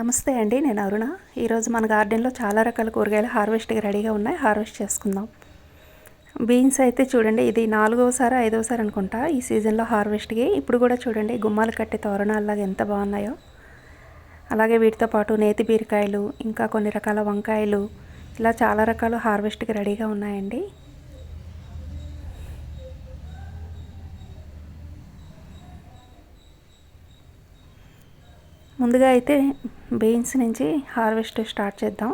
నమస్తే అండి నేను అరుణ. ఈరోజు మన గార్డెన్లో చాలా రకాల కూరగాయలు హార్వెస్ట్కి రెడీగా ఉన్నాయి హార్వెస్ట్ చేసుకుందాం. బీన్స్ అయితే చూడండి ఇది నాలుగోసారి ఐదోసారి అనుకుంటా ఈ సీజన్లో హార్వెస్ట్కి. ఇప్పుడు కూడా చూడండి గుమ్మాలు కట్టే తోరణాల్లాగా ఎంత బాగున్నాయో. అలాగే వీటితో పాటు నేతి బీరకాయలు ఇంకా కొన్ని రకాల వంకాయలు ఇలా చాలా రకాలు హార్వెస్ట్కి రెడీగా ఉన్నాయండి. ముందుగా అయితే బీన్స్ నుంచి హార్వెస్ట్ స్టార్ట్ చేద్దాం.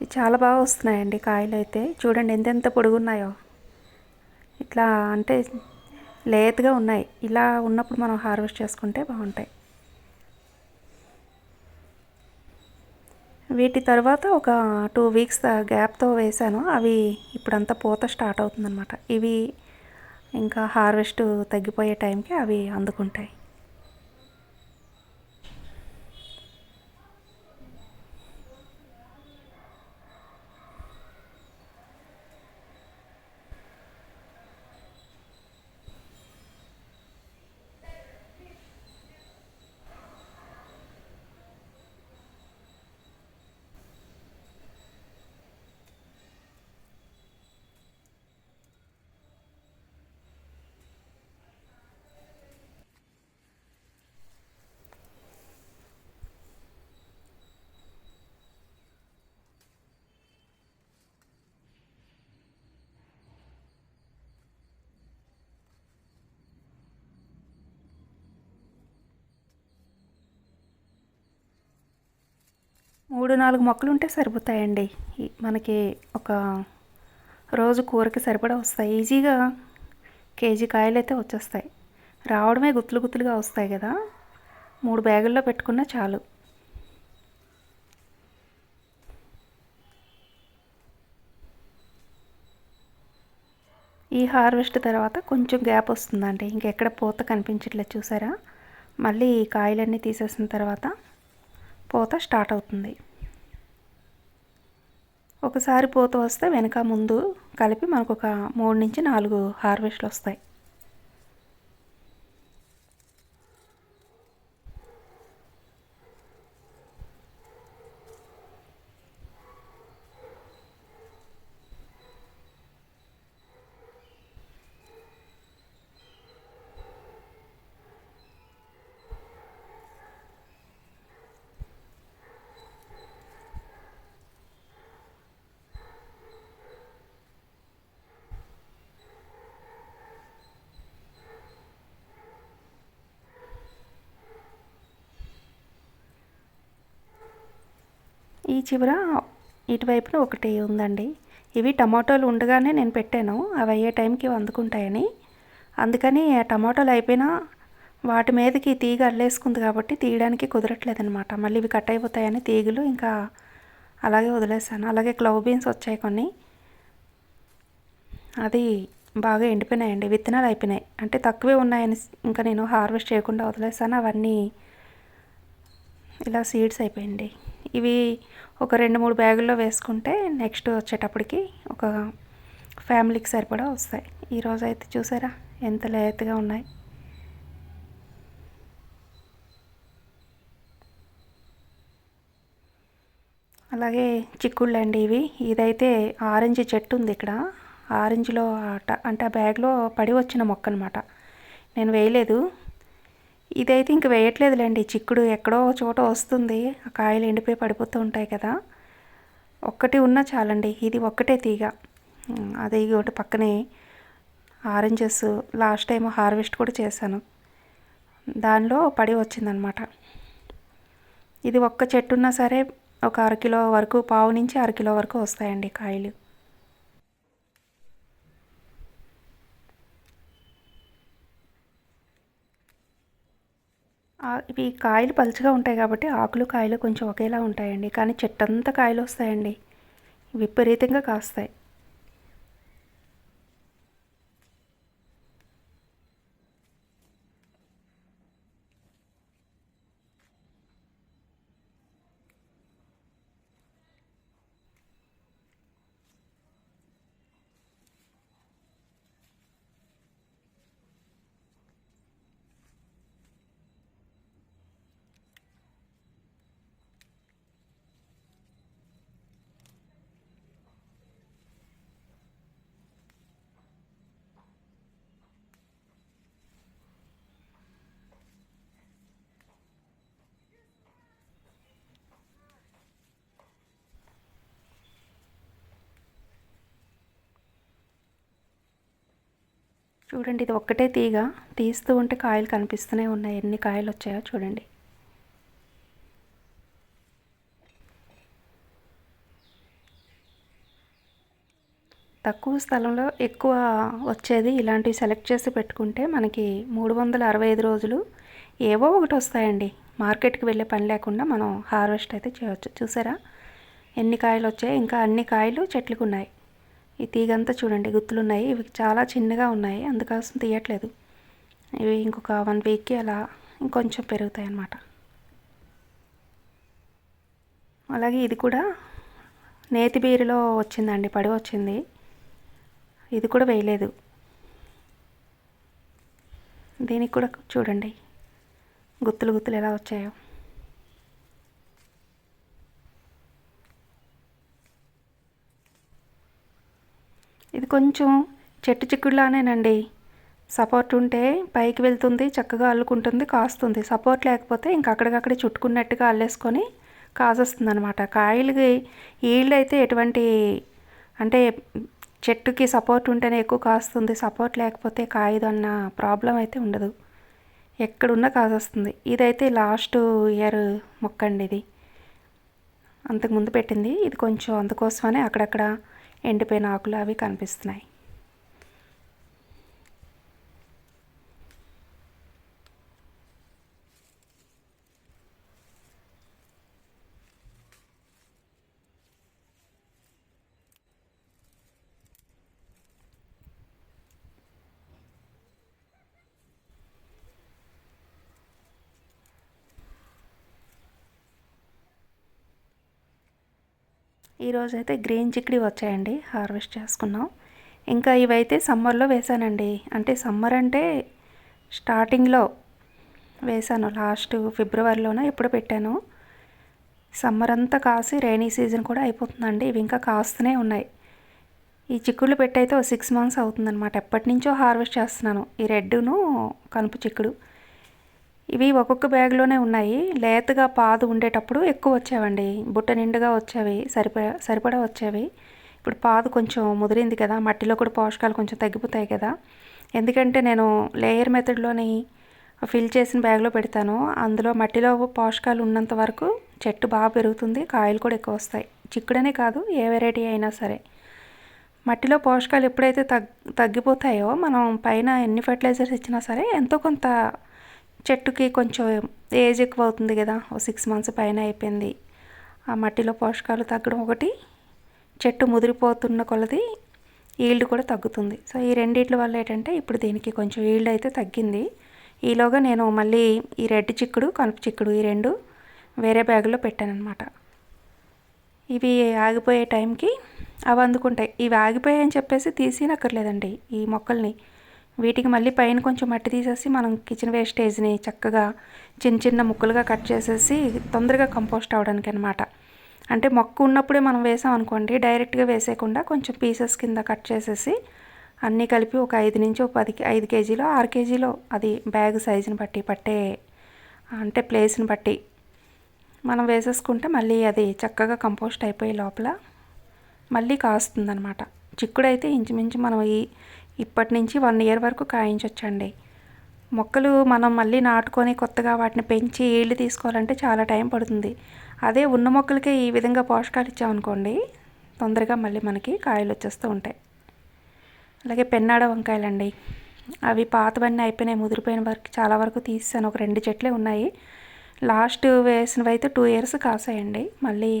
ఇవి చాలా బాగా వస్తున్నాయండి కాయలు అయితే. చూడండి ఎంతెంత పొడుగున్నాయో ఇట్లా అంటే లేతగా ఉన్నాయి. ఇలా ఉన్నప్పుడు మనం హార్వెస్ట్ చేసుకుంటే బాగుంటాయి. వీటి తర్వాత ఒక టూ వీక్స్ గ్యాప్తో వేసాను అవి ఇప్పుడంతా పూత స్టార్ట్ అవుతుందన్నమాట. ఇవి ఇంకా హార్వెస్ట్ తగ్గిపోయే టైంకి అవి అందుకుంటాయి. మూడు నాలుగు మొక్కలు ఉంటే సరిపోతాయండి. ఈ- మనకి ఒక రోజు కూరకి సరిపడా వస్తాయి. ఈజీగా కేజీ కాయలు అయితే వచ్చేస్తాయి. రావడమే గుత్తులు గుత్తులుగా వస్తాయి కదా. మూడు బ్యాగుల్లో పెట్టుకున్నా చాలు. ఈ హార్వెస్ట్ తర్వాత కొంచెం గ్యాప్ వస్తుందండి. ఇంకెక్కడ పూత కనిపించట్లేదు చూసారా? మళ్ళీ ఈ కాయలన్నీ తీసేసిన తర్వాత పూత స్టార్ట్ అవుతుంది. ఒకసారి పూత వస్తే వెనక ముందు కలిపి మనకు ఒక మూడు నుంచి నాలుగు హార్వెస్ట్లు వస్తాయి. ఈ చివర ఇటువైపున ఒకటి ఉందండి. ఇవి టమాటోలు ఉండగానే నేను పెట్టాను. అవి అయ్యే టైంకి అందుకుంటాయని. అందుకని ఆ టమాటోలు అయిపోయినా వాటి మీదకి తీగ అల్లేసుకుంది కాబట్టి తీయడానికి కుదరట్లేదనమాట మళ్ళీ ఇవి కట్ అయిపోతాయని తీగలు ఇంకా అలాగే వదిలేసాను అలాగే క్లవ్ బీన్స్ వచ్చాయి కొన్ని. అది బాగా ఎండిపోయినాయండి. విత్తనాలు అయిపోయినాయి. అంటే తక్కువే ఉన్నాయని ఇంకా నేను హార్వెస్ట్ చేయకుండా వదిలేసాను అవన్నీ ఇలా సీడ్స్ అయిపోయింది. ఇవి ఒక రెండు మూడు బ్యాగుల్లో వేసుకుంటే నెక్స్ట్ వచ్చేటప్పటికి ఒక ఫ్యామిలీకి సరిపడా వస్తాయి. ఈరోజు అయితే చూసారా? ఎంత లేతగా ఉన్నాయి. అలాగే చిక్కుళ్ళు అండి ఇవి. ఇదైతే ఆరెంజ్ చెట్టు ఉంది ఇక్కడ. ఆరెంజ్లో అట- అంటే ఆ బ్యాగ్లో పడి వచ్చిన మొక్క అనమాట నేను వేయలేదు. ఇదైతే ఇంక వేయట్లేదులేండి. చిక్కుడు ఎక్కడో చోట వస్తుంది. ఆ కాయలు ఎండిపోయి పడిపోతూ ఉంటాయి కదా. ఒక్కటి ఉన్నా చాలండి. ఇది ఒక్కటే తీగ. అదే ఒకటి పక్కనే ఆరెంజెస్ లాస్ట్ టైం హార్వెస్ట్ కూడా చేశాను. దానిలో పడి వచ్చిందనమాట. ఇది ఒక్క చెట్టు ఉన్నా సరే ఒక అరకిలో వరకు పావు నుంచి అరకిలో వరకు వస్తాయండి కాయలు. ఇవి కాయలు పలుచగా ఉంటాయి కాబట్టి ఆకులు కాయలు కొంచెం ఒకేలా ఉంటాయండి. కానీ చెట్టంతా కాయలు వస్తాయండి. విపరీతంగా కాస్తాయి. చూడండి ఇది ఒక్కటే తీగ. తీస్తూ ఉంటే కాయలు కనిపిస్తూనే ఉన్నాయి. ఎన్ని కాయలు వచ్చాయో చూడండి. తక్కువ స్థలంలో ఎక్కువ వచ్చేది ఇలాంటివి సెలెక్ట్ చేసి పెట్టుకుంటే మనకి మూడు వందల అరవై ఐదు రోజులు ఏవో ఒకటి వస్తాయండి. మార్కెట్కి వెళ్ళే పని లేకుండా మనం హార్వెస్ట్ అయితే చేయవచ్చు చూసారా? ఎన్ని కాయలు వచ్చాయి? ఇంకా అన్ని కాయలు చెట్లకు ఉన్నాయి. ఈ తీగంతా చూడండి గుత్తులు ఉన్నాయి ఇవి చాలా చిన్నగా ఉన్నాయి అందుకోసం తీయట్లేదు. ఇవి ఇంకొక వన్ వీక్కి అలా ఇంకొంచెం పెరుగుతాయి అన్నమాట అలాగే ఇది కూడా నేతి బీరులో వచ్చిందండి పడి వచ్చింది. ఇది కూడా వేయలేదు. దీనికి కూడా చూడండి గుత్తులు గుత్తులు ఎలా వచ్చాయో. ఇది కొంచెం చెట్టు చిక్కుడులానేనండి. సపోర్ట్ ఉంటే పైకి వెళ్తుంది చక్కగా అల్లుకుంటుంది కాస్తుంది. సపోర్ట్ లేకపోతే ఇంక అక్కడికక్కడే చుట్టుకున్నట్టుగా అల్లేసుకొని కాజొస్తుంది అనమాట కాయలకి ఈల్డ్ అయితే ఎటువంటి అంటే చెట్టుకి సపోర్ట్ ఉంటేనే ఎక్కువ కాస్తుంది. సపోర్ట్ లేకపోతే కాయదు అన్న ప్రాబ్లం అయితే ఉండదు. ఎక్కడున్నా కాజొస్తుంది. ఇదైతే లాస్ట్ ఇయర్ మొక్క అండి ఇది అంతకుముందు పెట్టింది. ఇది కొంచెం అందుకోసమనే అక్కడక్కడ ఎండిపోయిన ఆకులు అవి కనిపిస్తున్నాయి. ఈరోజు అయితే గ్రీన్ చిక్డీ వచ్చాయండి హార్వెస్ట్ చేసుకున్నాం. ఇంకా ఇవైతే సమ్మర్లో వేసానండి. అంటే సమ్మర్ అంటే స్టార్టింగ్లో వేసాను లాస్ట్ ఫిబ్రవరిలోనే ఎప్పుడు పెట్టాను. సమ్మర్ అంతా కాసి రైనీ సీజన్ కూడా అయిపోతుందండి. ఇవి ఇంకా కాస్తూనే ఉన్నాయి. ఈ చిక్కుళ్ళు పెట్టయితే ఒక సిక్స్ మంత్స్ అవుతుందన్నమాట. ఎప్పటి నుంచో హార్వెస్ట్ చేస్తున్నాను. ఈ రెడ్డును కనుపు చిక్కుడు. ఇవి ఒక్కొక్క బ్యాగ్లోనే ఉన్నాయి. లేతగా పాదు ఉండేటప్పుడు ఎక్కువ వచ్చేవండి. బుట్ట నిండుగా వచ్చేవి సరిపడా సరిపడా వచ్చేవి. ఇప్పుడు పాదు కొంచెం ముదిరింది కదా మట్టిలో కూడా పోషకాలు కొంచెం తగ్గిపోతాయి కదా. ఎందుకంటే నేను లేయర్ మెథడ్లోని ఫిల్ చేసిన బ్యాగ్లో పెడతాను. అందులో మట్టిలో పోషకాలు ఉన్నంత వరకు చెట్టు బాగా పెరుగుతుంది కాయలు కూడా ఎక్కువ వస్తాయి. చిక్కుడనే కాదు ఏ వెరైటీ అయినా సరే. మట్టిలో పోషకాలు ఎప్పుడైతే తగ్ తగ్గిపోతాయో మనం పైన ఎన్ని ఫర్టిలైజర్స్ ఇచ్చినా సరే ఎంతో కొంత చెట్టుకి కొంచెం ఏజ్ ఎక్కువ అవుతుంది కదా ఓ సిక్స్ మంత్స్ పైన అయిపోయింది. ఆ మట్టిలో పోషకాలు తగ్గడం ఒకటి చెట్టు ముదిరిపోతున్న కొలది ఈల్డ్ కూడా తగ్గుతుంది. సో ఈ రెండిట్ల వల్ల ఏంటంటే ఇప్పుడు దీనికి కొంచెం ఈల్డ్ అయితే తగ్గింది. ఈలోగా నేను మళ్ళీ ఈ రెడ్ చిక్కుడు కనుపు చిక్కుడు ఈ రెండు వేరే బ్యాగులో పెట్టానమాట ఇవి ఆగిపోయే టైంకి అవి అందుకుంటాయి. ఇవి ఆగిపోయాయని చెప్పేసి తీసినక్కర్లేదండి ఈ మొక్కల్ని. వీటికి మళ్ళీ పైన కొంచెం మట్టి తీసేసి మనం కిచెన్ వేస్టేజ్ని చక్కగా చిన్న చిన్న ముక్కలుగా కట్ చేసేసి తొందరగా కంపోస్ట్ అవడానికి అనమాట అంటే మొక్క ఉన్నప్పుడే మనం వేసాం అనుకోండి డైరెక్ట్గా వేసేయకుండా కొంచెం పీసెస్ కింద కట్ చేసేసి అన్నీ కలిపి ఒక ఐదు నుంచి ఒక పది ఐదు కేజీలో ఆరు కేజీలో అది బ్యాగ్ సైజుని బట్టి పట్టే అంటే ప్లేస్ని బట్టి మనం వేసేసుకుంటే మళ్ళీ అది చక్కగా కంపోస్ట్ అయిపోయే లోపల మళ్ళీ కాస్తుందనమాట చిక్కుడైతే ఇంచుమించు మనం ఈ ఇప్పటి నుంచి వన్ ఇయర్ వరకు కాయించవచ్చండి మొక్కలు మనం మళ్ళీ నాటుకొని కొత్తగా వాటిని పెంచి ఈళ్ళు తీసుకోవాలంటే చాలా టైం పడుతుంది. అదే ఉన్న మొక్కలకే ఈ విధంగా పోషకాలు ఇచ్చామనుకోండి తొందరగా మళ్ళీ మనకి కాయలు వచ్చేస్తూ ఉంటాయి. అలాగే పెన్నాడ వంకాయలండి. అవి పాతవన్నీ అయిపోయినాయి ముదిరిపోయిన వరకు చాలా వరకు తీసాను ఒక రెండు చెట్లే ఉన్నాయి. లాస్ట్ వేసినవి అయితే టూ ఇయర్స్ కాసాయండి. మళ్ళీ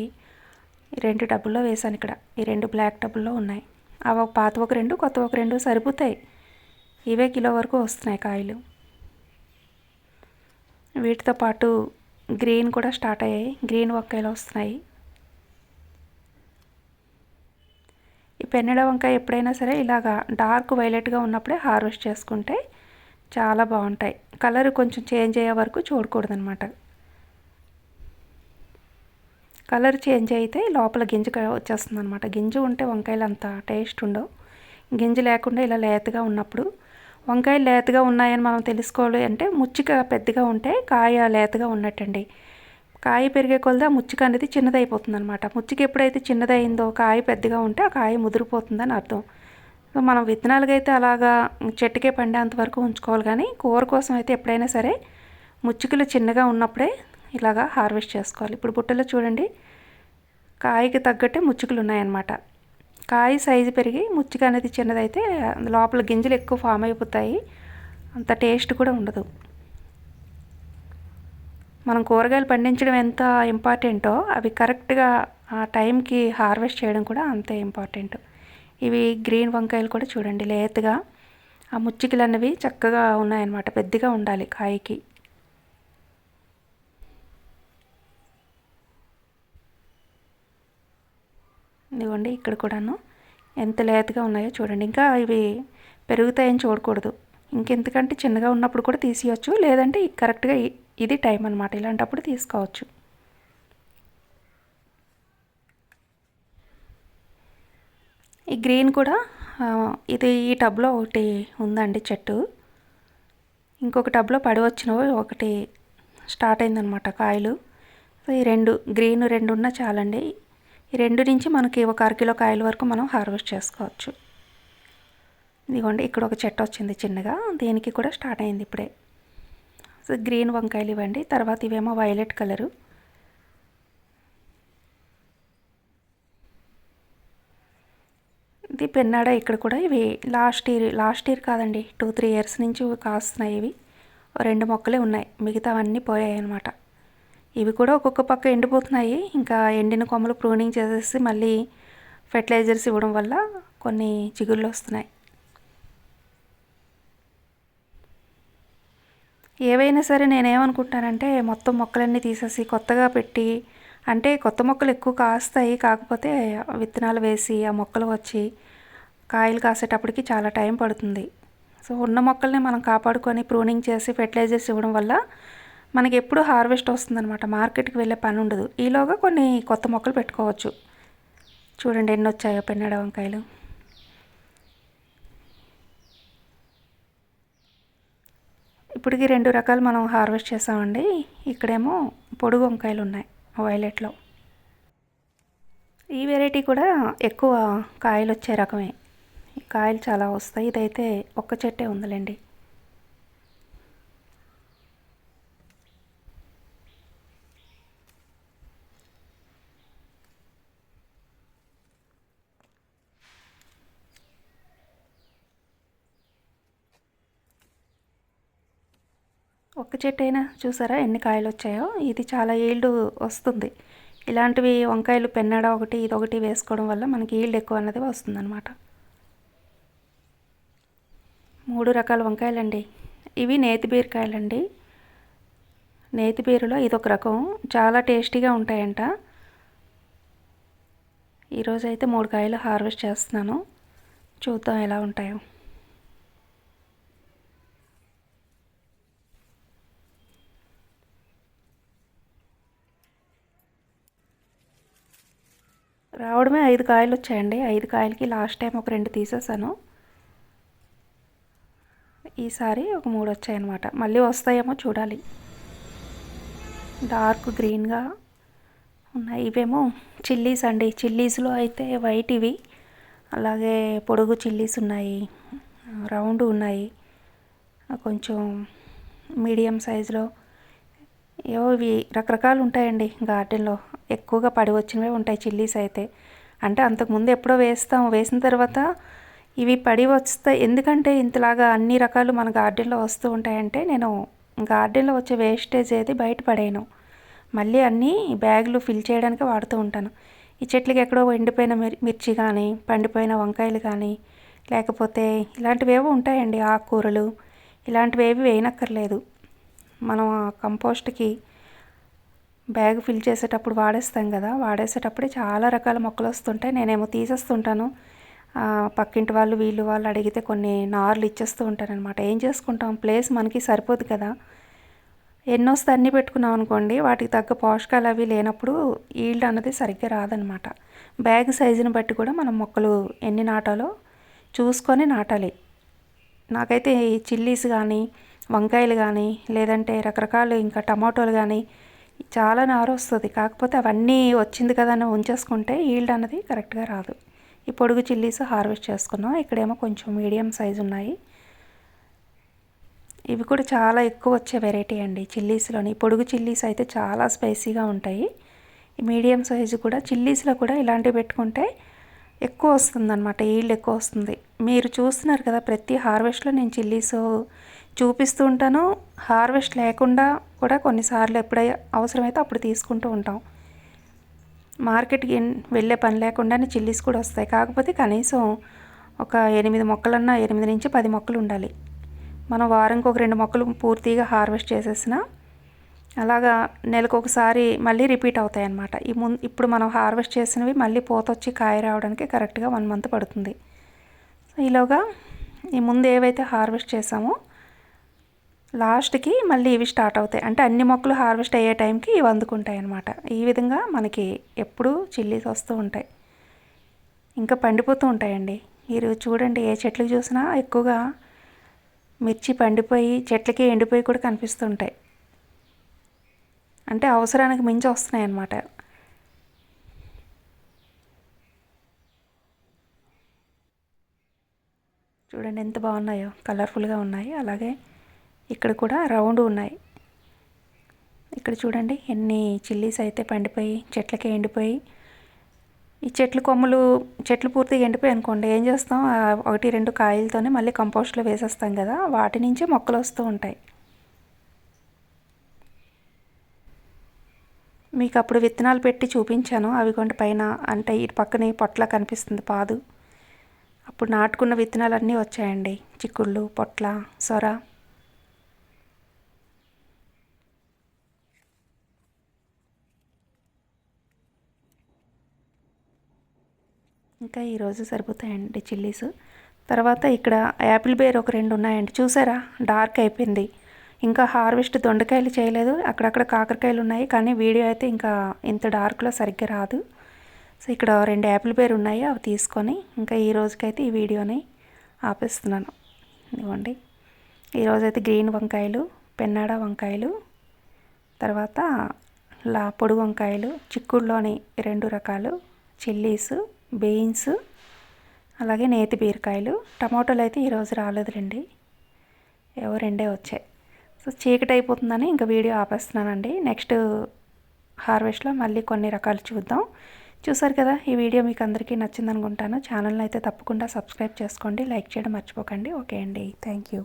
రెండు డబ్బుల్లో వేసాను ఇక్కడ. ఈ రెండు బ్లాక్ డబ్బుల్లో ఉన్నాయి. అవి ఒక పాత ఒక రెండు కొత్త ఒక రెండు సరిపోతాయి. ఇవే కిలో వరకు వస్తున్నాయి కాయలు. వీటితో పాటు గ్రీన్ కూడా స్టార్ట్ అయ్యాయి. గ్రీన్ వంకాయలు వస్తున్నాయి. ఈ పెన్నెడ వంకాయ ఎప్పుడైనా సరే ఇలాగా డార్క్ వైలెట్గా ఉన్నప్పుడే హార్వెస్ట్ చేసుకుంటే చాలా బాగుంటాయి. కలర్ కొంచెం చేంజ్ అయ్యే వరకు చూడకూడదనమాట కలర్ చేంజ్ అయితే లోపల గింజ వచ్చేస్తుంది అనమాట గింజ ఉంటే వంకాయలు అంత టేస్ట్ ఉండవు. గింజ లేకుండా ఇలా లేతగా ఉన్నప్పుడు వంకాయలు లేతగా ఉన్నాయని మనం తెలుసుకోవాలి అంటే ముచ్చిక పెద్దగా ఉంటే కాయ లేతగా ఉన్నట్టండి. కాయ పెరిగే కొలది ఆ ముచ్చిక అనేది చిన్నదైపోతుంది అనమాట ముచ్చిక ఎప్పుడైతే చిన్నదైందో కాయ పెద్దగా ఉంటే ఆ కాయ ముదిరిపోతుందని అర్థం. సో మనం విత్తనాలుగా అయితే అలాగా చెట్టుకే పండేంత వరకు ఉంచుకోవాలి కానీ కూర కోసం అయితే ఎప్పుడైనా సరే ముచ్చుకలు చిన్నగా ఉన్నప్పుడే ఇలాగా హార్వెస్ట్ చేసుకోవాలి. ఇప్పుడు బుట్టలో చూడండి కాయకి తగ్గట్టే ముచ్చుకలు ఉన్నాయన్నమాట. కాయ సైజు పెరిగి ముచ్చుక అనేది చిన్నదైతే లోపల గింజలు ఎక్కువ ఫామ్ అయిపోతాయి. అంత టేస్ట్ కూడా ఉండదు. మనం కూరగాయలు పండించడం ఎంత ఇంపార్టెంటో అవి కరెక్ట్గా ఆ టైంకి హార్వెస్ట్ చేయడం కూడా అంతే ఇంపార్టెంట్. ఇవి గ్రీన్ వంకాయలు కూడా చూడండి లేతగా. ఆ ముచ్చికలు అనేవి చక్కగా ఉన్నాయన్నమాట పెద్దగా ఉండాలి కాయకి. ఇదిగోండి ఇక్కడ కూడాను. ఎంత లేతగా ఉన్నాయో చూడండి. ఇంకా ఇవి పెరుగుతాయని చూడకూడదు. ఇంకెంతకంటే చిన్నగా ఉన్నప్పుడు కూడా తీసేయచ్చు. లేదంటే కరెక్ట్గా ఇది టైం అనమాట ఇలాంటప్పుడు తీసుకోవచ్చు. ఈ గ్రీన్ కూడా ఇది ఈ టబ్లో ఒకటి ఉందండి చెట్టు. ఇంకొక టబ్లో పడి వచ్చినవి ఒకటి స్టార్ట్ అయిందనమాట కాయలు. ఈ రెండు గ్రీన్ రెండు ఉన్నా చాలండి. ఈ రెండు నుంచి మనకి ఒక అరకిలో కాయల వరకు మనం హార్వెస్ట్ చేసుకోవచ్చు. ఇదిగోండి ఇక్కడ ఒక చెట్టు వచ్చింది చిన్నగా. దీనికి కూడా స్టార్ట్ అయింది ఇప్పుడే. సో గ్రీన్ వంకాయలు ఇవ్వండి. తర్వాత ఇవేమో వైలెట్ కలరు. ఇది పెన్నాడ? ఇక్కడ కూడా ఇవి లాస్ట్ ఇయర్ లాస్ట్ ఇయర్ కాదండి. టూ త్రీ ఇయర్స్ నుంచి కాస్తున్నాయి ఇవి. రెండు మొక్కలే ఉన్నాయి. మిగతావన్నీ పోయాయి అన్నమాట ఇవి కూడా ఒక్కొక్క పక్క ఎండిపోతున్నాయి. ఇంకా ఎండిన కొమ్మలు ప్రూనింగ్ చేసేసి మళ్ళీ ఫెర్టిలైజర్స్ ఇవ్వడం వల్ల కొన్ని చిగుళ్ళు వస్తున్నాయి. ఏవైనా సరే నేనేమనుకుంటానంటే మొత్తం మొక్కలన్నీ తీసేసి కొత్తగా పెట్టి అంటే కొత్త మొక్కలు ఎక్కువ కాస్తాయి కాకపోతే విత్తనాలు వేసి ఆ మొక్కలు వచ్చి కాయలు కాసేటప్పటికి చాలా టైం పడుతుంది. సో ఉన్న మొక్కల్ని మనం కాపాడుకొని ప్రూనింగ్ చేసి ఫెర్టిలైజర్స్ ఇవ్వడం వల్ల మనకి ఎప్పుడు హార్వెస్ట్ వస్తుందన్నమాట. మార్కెట్కి వెళ్ళే పని ఉండదు. ఈలోగా కొన్ని కొత్త మొక్కలు పెట్టుకోవచ్చు. చూడండి ఎన్ని వచ్చాయో పెన్నడ వంకాయలు. ఇప్పటికి రెండు రకాలు మనం హార్వెస్ట్ చేసామండి. ఇక్కడేమో పొడుగు వంకాయలు ఉన్నాయి వైలెట్లో. ఈ వెరైటీ కూడా ఎక్కువ కాయలు వచ్చే రకమే కాయలు చాలా వస్తాయి. ఇదైతే ఒక్క చెట్టే ఉందిలేండి. ఒక్క చెట్టు అయినా చూసారా ఎన్ని కాయలు వచ్చాయో ఇది చాలా ఈల్డ్ వస్తుంది. ఇలాంటివి వంకాయలు పెన్నడ ఒకటి ఇది ఒకటి వేసుకోవడం వల్ల మనకి ఈల్డ్ ఎక్కువ అన్నది వస్తుందన్నమాట. మూడు రకాల వంకాయలండి. ఇవి నేతి బీరకాయలండి. నేతి బీరలో ఇదొక రకం. చాలా టేస్టీగా ఉంటాయంట. ఈరోజైతే మూడు కాయలు హార్వెస్ట్ చేస్తున్నాను. చూద్దాం ఎలా ఉంటాయో. రావడమే ఐదు కాయలు వచ్చాయండి ఐదు కాయలకి లాస్ట్ టైం ఒక రెండు తీసేసాను. ఈసారి ఒక మూడు వచ్చాయన్నమాట. మళ్ళీ వస్తాయేమో చూడాలి. డార్క్ గ్రీన్గా ఉన్నాయి. ఇవేమో చిల్లీస్ అండి. చిల్లీస్లో అయితే వైట్ ఇవి. అలాగే పొడుగు చిల్లీస్ ఉన్నాయి. రౌండ్ ఉన్నాయి. కొంచెం మీడియం సైజులో ఏవో ఇవి రకరకాలు ఉంటాయండి గార్డెన్లో. ఎక్కువగా పడి వచ్చినవే ఉంటాయి చిల్లీస్ అయితే. అంటే అంతకుముందు ఎప్పుడో వేస్తాం. వేసిన తర్వాత ఇవి పడి వస్తాయి ఎందుకంటే ఇంతలాగా అన్ని రకాలు మన గార్డెన్లో వస్తూ ఉంటాయంటే నేను గార్డెన్లో వచ్చే వేస్టేజ్ ఏది బయట పడేయను. మళ్ళీ అన్నీ బ్యాగులు ఫిల్ చేయడానికి వాడుతూ ఉంటాను. ఈ చెట్లకి ఎక్కడో ఎండిపోయిన మిర్చి కానీ పండిపోయిన వంకాయలు కానీ లేకపోతే ఇలాంటివేవో ఉంటాయండి ఆకుకూరలు. ఇలాంటివేవి వేయనక్కర్లేదు. మనం ఆ కంపోస్ట్కి బ్యాగ్ ఫిల్ చేసేటప్పుడు వాడేస్తాం కదా వాడేసేటప్పుడే చాలా రకాల మొక్కలు వస్తుంటాయి. నేనేమో తీసేస్తుంటాను. పక్కింటి వాళ్ళు వీళ్ళు వాళ్ళు అడిగితే కొన్ని నార్లు ఇచ్చేస్తూ ఉంటారనమాట ఏం చేసుకుంటాం? ప్లేస్ మనకి సరిపోదు కదా. ఎన్నోస్తే అన్నీ పెట్టుకున్నాం అనుకోండి వాటికి తగ్గ పోషకాలు అవి లేనప్పుడు ఈల్డ్ అన్నది సరిగ్గా రాదనమాట బ్యాగ్ సైజుని బట్టి కూడా మనం మొక్కలు ఎన్ని నాటాలో చూసుకొని నాటాలి. నాకైతే ఈ చిల్లీస్ కానీ వంకాయలు కానీ లేదంటే రకరకాలు ఇంకా టమాటోలు కానీ చాలా నారు వస్తుంది కాకపోతే అవన్నీ వచ్చింది కదా అని ఉంచేసుకుంటే ఈల్డ్ అన్నది కరెక్ట్గా రాదు. ఈ పొడుగు చిల్లీస్ హార్వెస్ట్ చేసుకున్నాం. ఇక్కడేమో కొంచెం మీడియం సైజు ఉన్నాయి. ఇవి కూడా చాలా ఎక్కువ వచ్చే వెరైటీ అండి చిల్లీస్లోని పొడుగు చిల్లీస్ అయితే చాలా స్పైసీగా ఉంటాయి. ఈ మీడియం సైజు కూడా చిల్లీస్లో కూడా ఇలాంటివి పెట్టుకుంటే ఎక్కువ వస్తుంది అనమాట ఈల్డ్ ఎక్కువ వస్తుంది. మీరు చూస్తున్నారు కదా ప్రతి హార్వెస్ట్లో నేను చిల్లీస్ చూపిస్తూ ఉంటాను. హార్వెస్ట్ లేకుండా కూడా కొన్నిసార్లు ఎప్పుడై అవసరమైతే అప్పుడు తీసుకుంటూ ఉంటాం. మార్కెట్కి వెళ్ళే పని లేకుండానే చిల్లీస్ కూడా వస్తాయి. కాకపోతే కనీసం ఒక ఎనిమిది మొక్కలన్నా ఎనిమిది నుంచి పది మొక్కలు ఉండాలి. మనం వారంకి ఒక రెండు మొక్కలు పూర్తిగా హార్వెస్ట్ చేసేసిన అలాగా నెలకు ఒకసారి మళ్ళీ రిపీట్ అవుతాయి అన్నమాట ఈ ముందు ఇప్పుడు మనం హార్వెస్ట్ చేసినవి మళ్ళీ పోతొచ్చి కాయ రావడానికి కరెక్ట్గా వన్ మంత్ పడుతుంది. ఈలోగా ఈ ముందు ఏవైతే హార్వెస్ట్ చేసామో లాస్ట్కి మళ్ళీ ఇవి స్టార్ట్ అవుతాయి. అంటే అన్ని మొక్కలు హార్వెస్ట్ అయ్యే టైంకి ఇవి అందుకుంటాయి అన్నమాట. ఈ విధంగా మనకి ఎప్పుడూ చిల్లీస్ వస్తూ ఉంటాయి. ఇంకా పండిపోతూ ఉంటాయండి. మీరు చూడండి ఏ చెట్లు చూసినా ఎక్కువగా మిర్చి పండిపోయి చెట్లకి ఎండిపోయి కూడా కనిపిస్తుంటాయి అంటే అవసరానికి మించి వస్తున్నాయి అన్నమాట. చూడండి ఎంత బాగున్నాయో. కలర్ఫుల్గా ఉన్నాయి. అలాగే ఇక్కడ కూడా రౌండ్ ఉన్నాయి. ఇక్కడ చూడండి ఎన్ని చిల్లీస్ అయితే పండిపోయి చెట్లకే ఎండిపోయి. ఈ చెట్లు కొమ్మలు చెట్లు పూర్తిగా ఎండిపోయి అనుకోండి ఏం చేస్తాం? ఒకటి రెండు కాయలతోనే మళ్ళీ కంపోస్ట్లో వేసేస్తాం కదా వాటి నుంచే మొక్కలు వస్తూ ఉంటాయి. మీకు అప్పుడు విత్తనాలు పెట్టి చూపించాను. అవి కొండ పైన అంటే ఇటు పక్కనే పొట్ల కనిపిస్తుంది పాదు. అప్పుడు నాటుకున్న విత్తనాలు అన్నీ వచ్చాయండి. చిక్కుళ్ళు పొట్ల సొర. ఇంకా ఈరోజు సరిపోతాయండి చిల్లీస్. తర్వాత ఇక్కడ యాపిల్ బేర్ ఒక రెండు ఉన్నాయండి. చూసారా? డార్క్ అయిపోయింది. ఇంకా హార్వెస్ట్ దొండకాయలు చేయలేదు. అక్కడక్కడ కాకరకాయలు ఉన్నాయి. కానీ వీడియో అయితే ఇంకా ఇంత డార్క్లో సరిగ్గా రాదు. సో ఇక్కడ రెండు యాపిల్ బేర్ ఉన్నాయి. అవి తీసుకొని ఇంకా ఈ రోజుకైతే ఈ వీడియోని ఆపేస్తున్నాను. ఇవ్వండి. ఈరోజైతే గ్రీన్ వంకాయలు పెన్నాడ వంకాయలు తర్వాత లా పొడి వంకాయలు చిక్కుడులోని రెండు రకాలు చిల్లీస్ బీన్స్ అలాగే నేతి బీరకాయలు. టమాటోలు అయితే ఈరోజు రాలేదులేండి. ఏవో రెండే వచ్చాయి. సో చీకటి అయిపోతుందని ఇంకా వీడియో ఆపేస్తున్నానండి. నెక్స్ట్ హార్వెస్ట్లో మళ్ళీ కొన్ని రకాలు చూద్దాం. చూసారు కదా ఈ వీడియో మీకు అందరికీ నచ్చింది అనుకుంటాను ఛానల్ని అయితే తప్పకుండా సబ్స్క్రైబ్ చేసుకోండి. లైక్ చేయడం మర్చిపోకండి. ఓకే అండి. Thank you.